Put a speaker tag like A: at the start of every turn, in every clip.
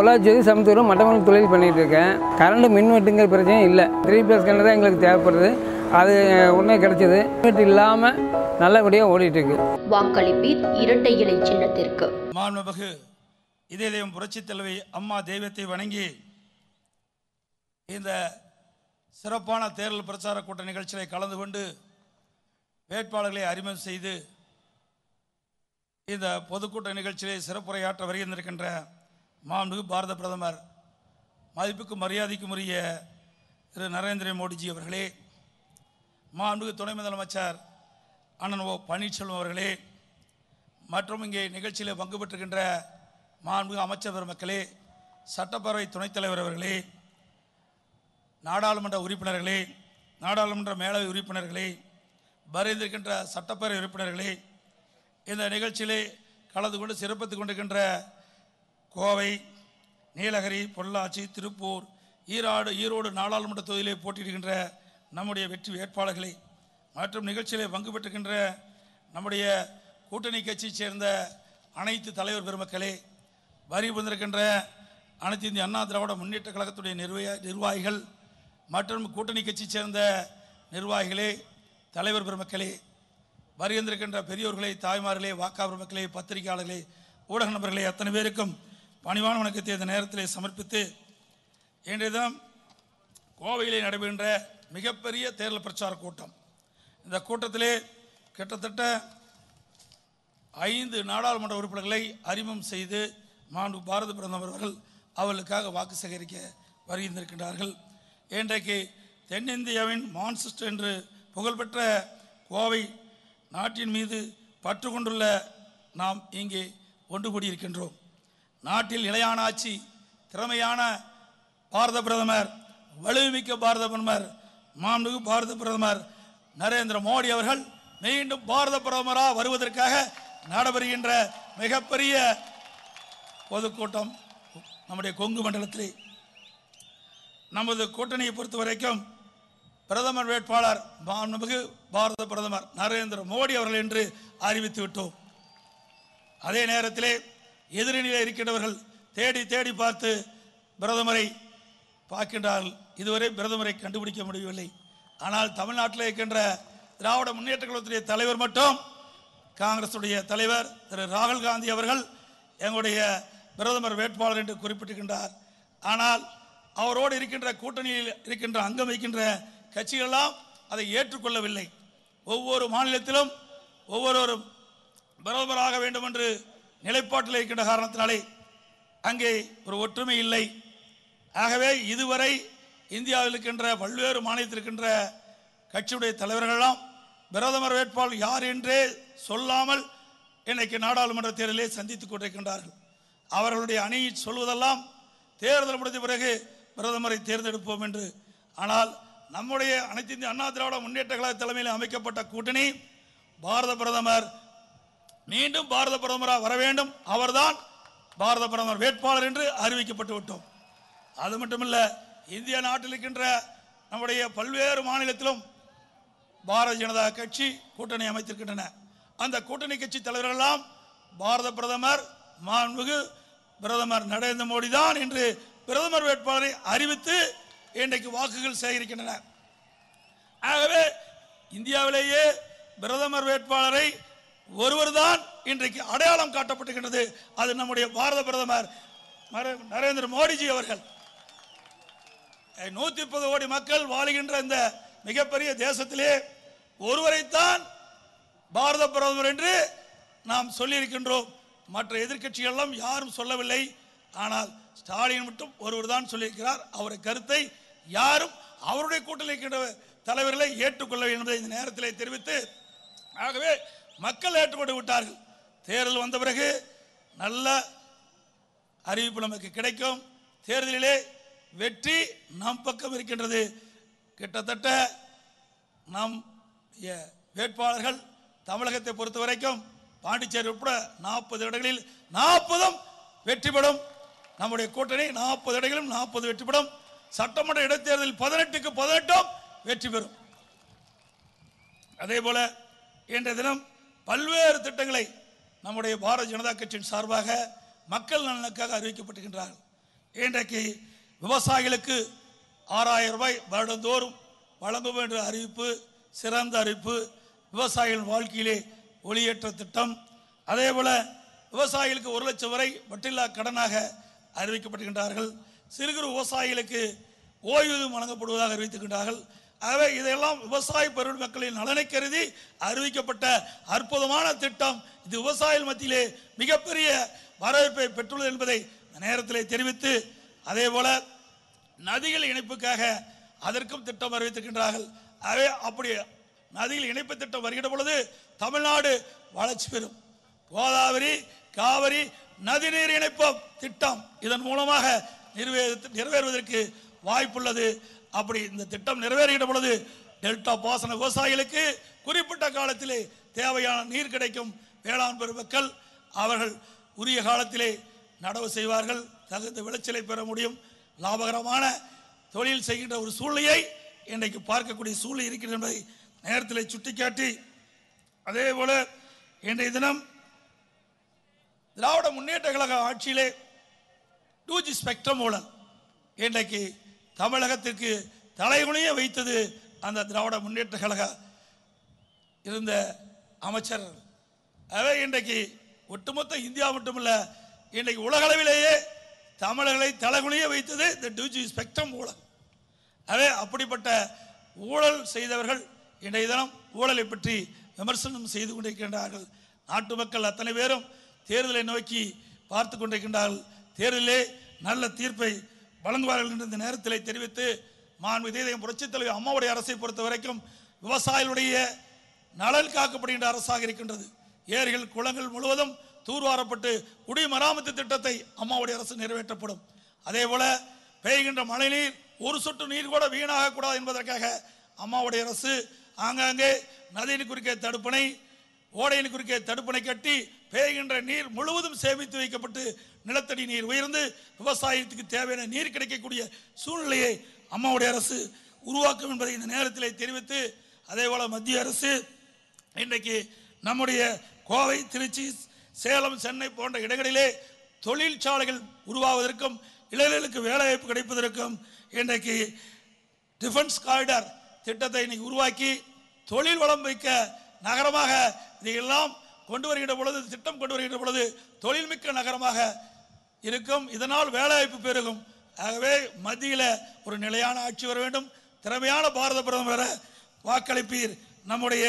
A: பொள்ளாச்சி சமத்தூர் மட்டமணி தொழில் பண்ணிகிட்டு இருக்கேன் கரண்ட் மின்வெட்டுங்கிற பிரச்சனையும் இல்லை. த்ரீ ப்ளஸ் கரண்ட் தான் எங்களுக்கு தேவைப்படுது. அது உடனே கிடச்சிது. மின்வெட்டு இல்லாமல் நல்லபடியாக ஓடிட்டு இருக்கு
B: வாக்களிப்பீர் இரட்டை இலை சின்னத்திற்கு.
C: மாண்புமிகு இதய தெய்வம் புரட்சித் தலைவி அம்மா தெய்வத்தை வணங்கி இந்த சிறப்பான தேர்தல் பிரச்சார கூட்ட நிகழ்ச்சியில் கலந்து கொண்டு வேட்பாளர்களை அறிமுகம் செய்து இந்த பொதுக்கூட்ட நிகழ்ச்சியிலே சிறப்புரையாற்ற வருகின்றிருக்கின்ற மாண்புமிகு பாரத பிரதமர் மதிப்புக்கும் மரியாதைக்கும் உரிய திரு நரேந்திர மோடிஜி அவர்களே மாண்புமிகு துணை முதலமைச்சர் அண்ணன் ஓ பன்னீர்செல்வம் அவர்களே மற்றும் இங்கே நிகழ்ச்சியில் பங்கு பெற்றுகின்ற மாண்புமிகு அமைச்சர் பெருமக்களே சட்டப்பேரவை துணைத் தலைவர் அவர்களே நாடாளுமன்ற உறுப்பினர்களே நாடாளுமன்ற மேலவை உறுப்பினர்களே வரைந்திருக்கின்ற சட்டப்பேரவை உறுப்பினர்களே இந்த நிகழ்ச்சியிலே கலந்து கொண்டு சிறப்பித்துக் கொண்டிருக்கின்ற கோவை நீலகிரி பொள்ளாச்சி திருப்பூர் ஈராடு ஈரோடு நாடாளுமன்ற தொகுதியிலே போட்டியிடுகின்ற நம்முடைய வெற்றி வேட்பாளர்களை மற்றும் நிகழ்ச்சியிலே பங்கு பெற்றுகின்ற நம்முடைய கூட்டணி கட்சியைச் சேர்ந்த அனைத்து தலைவர் பெருமக்களே வரி வந்திருக்கின்ற அனைத்து இந்திய அண்ணா திராவிட முன்னேற்ற கழகத்துடைய நிர்வாக நிர்வாகிகள் மற்றும் கூட்டணி கட்சியைச் சேர்ந்த நிர்வாகிகளே தலைவர் பெருமக்களே வருகின்றிருக்கின்ற பெரியோர்களே தாய்மார்களே வாக்கா பெருமக்களே பத்திரிகையாளர்களே ஊடக நபர்களே அத்தனை பேருக்கும் பணிவான வணக்கத்தை இந்த நேரத்தில் சமர்ப்பித்து இன்றைதான் கோவையிலே நடைபெறுகின்ற மிகப்பெரிய தேர்தல் பிரச்சார கூட்டம். இந்த கூட்டத்திலே கிட்டத்தட்ட ஐந்து நாடாளுமன்ற உறுப்பினர்களை அறிமுகம் செய்து மாண்பு பாரத பிரதமர் அவர்கள் அவர்களுக்காக வாக்கு சேகரிக்க வருகின்றிருக்கின்றார்கள். இன்றைக்கு தென்னிந்தியாவின் மான்செஸ்டர் என்று புகழ்பெற்ற கோவை நாட்டின் மீது பற்று கொண்டுள்ள நாம் இங்கே ஒன்று கூடியிருக்கின்றோம். நாட்டில் நிலையான ஆட்சி திறமையான பாரத பிரதமர் வலுமிக்க பாரத பிரதமர் மாண்புமிகு பாரத பிரதமர் நரேந்திர மோடி அவர்கள் மீண்டும் பாரத பிரதமராக வருவதற்காக நடைபெறுகின்ற மிகப்பெரிய பொதுக்கூட்டம் நம்முடைய கொங்கு மண்டலத்திலே. நமது கூட்டணியை பொறுத்த வரைக்கும் பிரதமர் வேட்பாளர் மாண்புமிகு பாரத பிரதமர் நரேந்திர மோடி அவர்கள் என்று அறிவித்து விட்டோம். அதே நேரத்திலே எதிரணியில் இருக்கின்றவர்கள் தேடி தேடி பார்த்து பிரதமரை பார்க்கின்றார்கள். இதுவரை பிரதமரை கண்டுபிடிக்க முடியவில்லை. ஆனால் தமிழ்நாட்டில் இருக்கின்ற திராவிட முன்னேற்ற கழகத்துடைய தலைவர் மட்டும் காங்கிரசுடைய தலைவர் திரு ராகுல் காந்தி அவர்கள் எங்களுடைய பிரதமர் வேட்பாளர் என்று குறிப்பிட்டிருக்கின்றார். ஆனால் அவரோடு இருக்கின்ற கூட்டணியில் இருக்கின்ற அங்கம் வைக்கின்ற கட்சிகளெல்லாம் அதை ஏற்றுக்கொள்ளவில்லை. ஒவ்வொரு மாநிலத்திலும் ஒவ்வொருவரும் பிரதமராக வேண்டும் என்று நிலைப்பாட்டில் இருக்கின்ற காரணத்தினாலே அங்கே ஒரு ஒற்றுமை இல்லை. ஆகவே இதுவரை இந்தியாவில் இருக்கின்ற பல்வேறு மாநிலத்தில் இருக்கின்ற கட்சியுடைய தலைவர்களெல்லாம் பிரதமர் வேட்பாளர் யார் என்றே சொல்லாமல் இன்னைக்கு நாடாளுமன்ற தேர்தலே சந்தித்துக் கொண்டிருக்கின்றார்கள். அவர்களுடைய அணியை சொல்வதெல்லாம் தேர்தல் முடிந்த பிறகு பிரதமரை தேர்ந்தெடுப்போம் என்று. ஆனால் நம்முடைய அனைத்து இந்திய அண்ணா திராவிட முன்னேற்ற கழக தலைமையில் அமைக்கப்பட்ட கூட்டணி பாரத பிரதமர் மீண்டும் பாரத பிரதமராக வர வேண்டும். அவர்தான் பாரத பிரதமர் வேட்பாளர் என்று அறிவிக்கப்பட்டு விட்டோம். அது மட்டுமல்ல இந்திய நாட்டில் இருக்கின்ற நம்முடைய பல்வேறு மாநிலத்திலும் பாரதிய ஜனதா கட்சி கூட்டணி அமைத்திருக்கின்றன. அந்த கூட்டணி கட்சி தலைவர்களெல்லாம் பாரத பிரதமர் மாண்புமிகு பிரதமர் நரேந்திர மோடி தான் என்று பிரதமர் வேட்பாளரை அறிவித்து இன்றைக்கு வாக்குகள் சேகரிக்கின்றன. ஆகவே இந்தியாவிலேயே பிரதமர் வேட்பாளரை ஒருவர்தான் இன்றைக்கு அடையாளம் காட்டப்பட்டிருக்கின்றது. அது நம்முடைய பாரத பிரதமர் நரே- நரேந்திர மோடிஜி அவர்கள். நூத்தி முப்பது கோடி மக்கள் வாழுகின்ற இந்த மிகப்பெரிய தேசத்திலே ஒருவரைத்தான் பாரத பிரதமர் என்று நாம் சொல்லியிருக்கின்றோம். மற்ற எதிர்க்கட்சிகள் எல்லாம் யாரும் சொல்லவில்லை. ஆனால் ஸ்டாலின் மட்டும் ஒருவர் தான் சொல்லியிருக்கிறார். அவருடைய கருத்தை யாரும் அவருடைய கூட்டணி இருக்கின்ற தலைவர்களை ஏற்றுக்கொள்ள வேண்டும் என்பதை இந்த நேரத்திலே தெரிவித்து ஆகவே மக்கள் ஏற்றுக்கொண்டு விட்டார்கள் தேர்தல் வந்த பிறகு நல்ல அறிவிப்பு நமக்கு கிடைக்கும். தேர்தலிலே வெற்றி நம் பக்கம் இருக்கின்றது. கிட்டத்தட்ட நம் வேட்பாளர்கள் தமிழகத்தை பொறுத்த வரைக்கும் பாண்டிச்சேரி உட்பட நாற்பது இடங்களில் நாற்பதும் வெற்றி பெறும். நம்முடைய கூட்டணி நாற்பது இடங்களிலும் நாற்பது வெற்றி பெறும். சட்டமன்ற இடைத்தேர்தலில் பதினெட்டுக்கு பதினெட்டும் வெற்றி பெறும். அதே போல இன்றைய தினம் பல்வேறு திட்டங்களை நம்முடைய பாரதிய ஜனதா கட்சியின் சார்பாக மக்கள் நலனுக்காக அறிவிக்கப்பட்டுகின்றார்கள் இன்றைக்கு விவசாயிகளுக்கு ஆறாயிரம் ரூபாய் வருடந்தோறும் வழங்கும் என்ற அறிவிப்பு சிறந்த அறிவிப்பு விவசாயிகள் வாழ்க்கையிலே ஒளியேற்ற திட்டம். அதே போல விவசாயிகளுக்கு ஒரு லட்சம் வரை வட்டில்லா கடனாக அறிவிக்கப்படுகின்றார்கள் சிறு குறு விவசாயிகளுக்கு ஓய்வூதியம் வழங்கப்படுவதாக அறிவித்துக்கின்றார்கள் ஆகவே இதையெல்லாம் விவசாய பெருமக்களின் நலனை கருதி அறிவிக்கப்பட்ட அற்புதமான திட்டம். இது விவசாயிகள் மத்தியிலே மிகப்பெரிய வரவேற்பை பெற்றுள்ளது என்பதை நேரத்தில் தெரிவித்து அதே போல நதிகள் இணைப்புக்காக அதற்கும் திட்டம் அறிவித்திருக்கின்றார்கள். ஆகவே அப்படி நதிகள் இணைப்பு திட்டம் வருகிற பொழுது தமிழ்நாடு வளர்ச்சி பெறும். கோதாவரி காவிரி நதிநீர் இணைப்பு திட்டம் இதன் மூலமாக நிறைவே- நிறைவேறுவதற்கு வாய்ப்புள்ளது. அப்படி இந்த திட்டம் நிறைவேறுகிற பொழுது டெல்டா பாசன விவசாயிகளுக்கு குறிப்பிட்ட காலத்திலே தேவையான நீர் கிடைக்கும் வேளாண் பெருமக்கள் அவர்கள் உரிய காலத்திலே நடவு செய்வார்கள் தகுந்த விளைச்சலை பெற முடியும். லாபகரமான தொழில் செய்கின்ற ஒரு சூழ்நிலையை இன்றைக்கு பார்க்கக்கூடிய சூழ்நிலை இருக்கிறது என்பதை நேரத்தில் சுட்டிக்காட்டி அதே போல இன்றைய தினம் திராவிட முன்னேற்ற கழக ஆட்சியிலே டூ ஜி ஸ்பெக்ட்ரம் மூலம் இன்றைக்கு தமிழகத்திற்கு தலைகுனிய வைத்தது அந்த திராவிட முன்னேற்ற கழக இருந்த அமைச்சர். அவை இன்றைக்கு ஒட்டுமொத்த இந்தியா மட்டுமல்ல இன்றைக்கு உலகளவிலேயே தமிழர்களை தலைகுனிய வைத்தது இந்த டூ ஸ்பெக்ட்ரம் ஊழல். அவே அப்படிப்பட்ட ஊழல் செய்தவர்கள் இன்றைய தினம் ஊழலை பற்றி விமர்சனம் செய்து கொண்டிருக்கின்றார்கள். நாட்டு மக்கள் அத்தனை பேரும் தேர்தலை நோக்கி பார்த்து கொண்டிருக்கின்றார்கள். தேர்தலே நல்ல தீர்ப்பை வழங்குவார்கள் என்று இந்த நேரத்திலே தெரிவித்து மாண்பு இதயம் புரட்சித் தலைவர் அம்மாவுடைய அரசை பொறுத்த வரைக்கும் விவசாயிகளுடைய நலன் காக்கப்படுகின்ற அரசாக இருக்கின்றது. ஏரிகள் குளங்கள் முழுவதும் தூர்வாரப்பட்டு குடிமராமத்து திட்டத்தை அம்மாவுடைய அரசு நிறைவேற்றப்படும். அதே போல பெய்கின்ற மழைநீர் ஒரு சொட்டு நீர் கூட வீணாக கூடாது என்பதற்காக அம்மாவுடைய அரசு ஆங்காங்கே நதியின் குறுக்கே தடுப்பணை ஓடையின் குறுக்கே தடுப்பணை கட்டி பெய்கின்ற நீர் முழுவதும் சேமித்து வைக்கப்பட்டு நிலத்தடி நீர் உயர்ந்து விவசாயத்துக்கு தேவையான நீர் கிடைக்கக்கூடிய சூழ்நிலையை அம்மாவுடைய அரசு உருவாக்கும் என்பதை இந்த நேரத்திலே தெரிவித்து அதே போல மத்திய அரசு இன்றைக்கு நம்முடைய கோவை திருச்சி சேலம் சென்னை போன்ற இடங்களிலே தொழிற்சாலைகள் உருவாவதற்கும் இளைஞர்களுக்கு வேலைவாய்ப்பு கிடைப்பதற்கும் இன்றைக்கு டிஃபென்ஸ் காரிடார் திட்டத்தை இன்னைக்கு உருவாக்கி தொழில் வளம் வைக்க நகரமாக இதையெல்லாம் கொண்டு வருகின்ற பொழுது திட்டம் கொண்டு வருகின்ற பொழுது தொழில்மிக்க நகரமாக இருக்கும். இதனால் வேலைவாய்ப்பு பெருகும். ஆகவே மத்தியில் ஒரு நிலையான ஆட்சி வர வேண்டும். திறமையான பாரத பிரதமர் வாக்களிப்பீர். நம்முடைய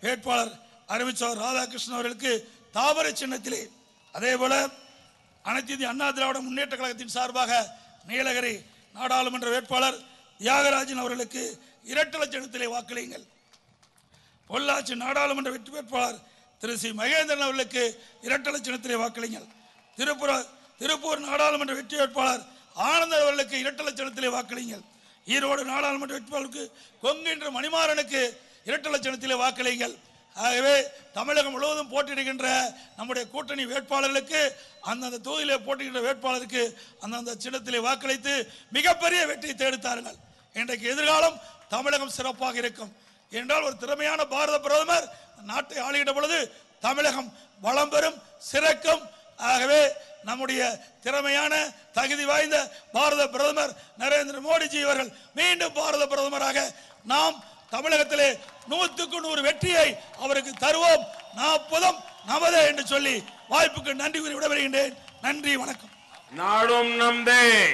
C: வேட்பாளர் அறிவிச்சவர் ராதாகிருஷ்ணன் அவர்களுக்கு தாவர சின்னத்திலே அதே போல அனைத்து இந்திய அண்ணா திராவிட முன்னேற்ற கழகத்தின் சார்பாக நீலகிரி நாடாளுமன்ற வேட்பாளர் தியாகராஜன் அவர்களுக்கு இரட்டை லட்சத்திலே வாக்களியுங்கள். பொள்ளாச்சி நாடாளுமன்ற வெற்றி வேட்பாளர் திரு சி. மகேந்திரன் அவர்களுக்கு இரட்டை லட்சத்திலே வாக்களிங்கள். திருப்புர திருப்பூர் நாடாளுமன்ற வெற்றி வேட்பாளர் ஆனந்த அவர்களுக்கு இரட்டை லட்சத்திலே வாக்களிங்கள். ஈரோடு நாடாளுமன்ற வேட்பாளருக்கு கொங்கின்ற மணிமாறனுக்கு இரட்டை லட்சத்திலே வாக்களிங்கள். ஆகவே தமிழகம் முழுவதும் போட்டியிடுகின்ற நம்முடைய கூட்டணி வேட்பாளர்களுக்கு அந்தந்த தொகுதியிலே போட்டியிடுகின்ற வேட்பாளருக்கு அந்தந்த சின்னத்திலே வாக்களித்து மிகப்பெரிய வெற்றியை தேடித்தாருங்கள் இன்றைக்கு எதிர்காலம் தமிழகம் சிறப்பாக இருக்கும். என்றால் ஒரு திறமையான பாரத பிரதமர் நாட்டை ஆளுகின்ற பொழுது தமிழகம் வளம் பெறும் சிறக்கும். ஆகவே நம்முடைய திறமையான தகுதி வாய்ந்த பாரத பிரதமர் நரேந்திர மோடிஜி அவர்கள் மீண்டும் பாரத பிரதமராக நாம் தமிழகத்திலே நூற்றுக்கு நூறு வெற்றியை அவருக்கு தருவோம். நாற்பதும் நமதே என்று சொல்லி வாய்ப்புக்கு நன்றி கூறி விடைபெறுகின்றேன். நன்றி வணக்கம்.
D: நாடும் நம்தே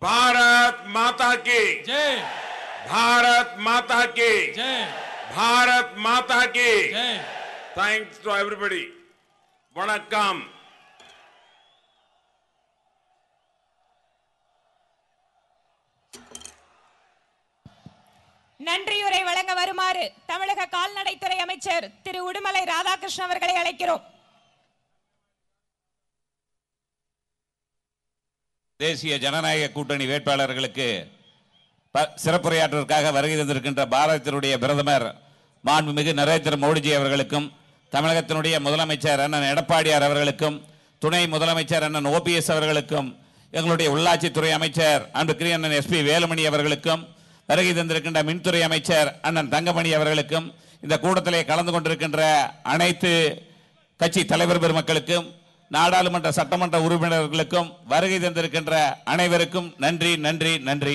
D: பாரத் மாதா கி.
E: ஜெய்.
D: भारत माता की
E: जय
D: भारत माता की
E: जय
D: थैंक्स टू एवरीबडी வணக்கம்
F: நன்றியுரை வழங்க வருமாறு தமிழக கால்நடைத்துறை அமைச்சர் திரு உடுமலை ராதாகிருஷ்ணன் அவர்களை அழைக்கிறோம்
G: தேசிய ஜனநாயக கூட்டணி வேட்பாளர்களுக்கு ப- சிறப்புரையாற்றுவதற்காக வருகை தந்திருக்கின்ற பாரதத்தினுடைய பிரதமர் மாண்புமிகு நரேந்திர மோடிஜி அவர்களுக்கும் தமிழகத்தினுடைய முதலமைச்சர் அண்ணன் எடப்பாடியார் அவர்களுக்கும் துணை முதலமைச்சர் அண்ணன் ஓபிஎஸ் அவர்களுக்கும் எங்களுடைய உள்ளாட்சித்துறை அமைச்சர் அன்புக்குரிய அண்ணன் எஸ்பி வேலுமணி அவர்களுக்கும் வருகை தந்திருக்கின்ற மின்துறை அமைச்சர் அண்ணன் தங்கமணி அவர்களுக்கும் இந்த கூட்டத்திலே கலந்து கொண்டிருக்கின்ற அனைத்து கட்சி தலைவர் பெருமக்களுக்கும் நாடாளுமன்ற சட்டமன்ற உறுப்பினர்களுக்கும் வருகை தந்திருக்கின்ற அனைவருக்கும் நன்றி நன்றி நன்றி.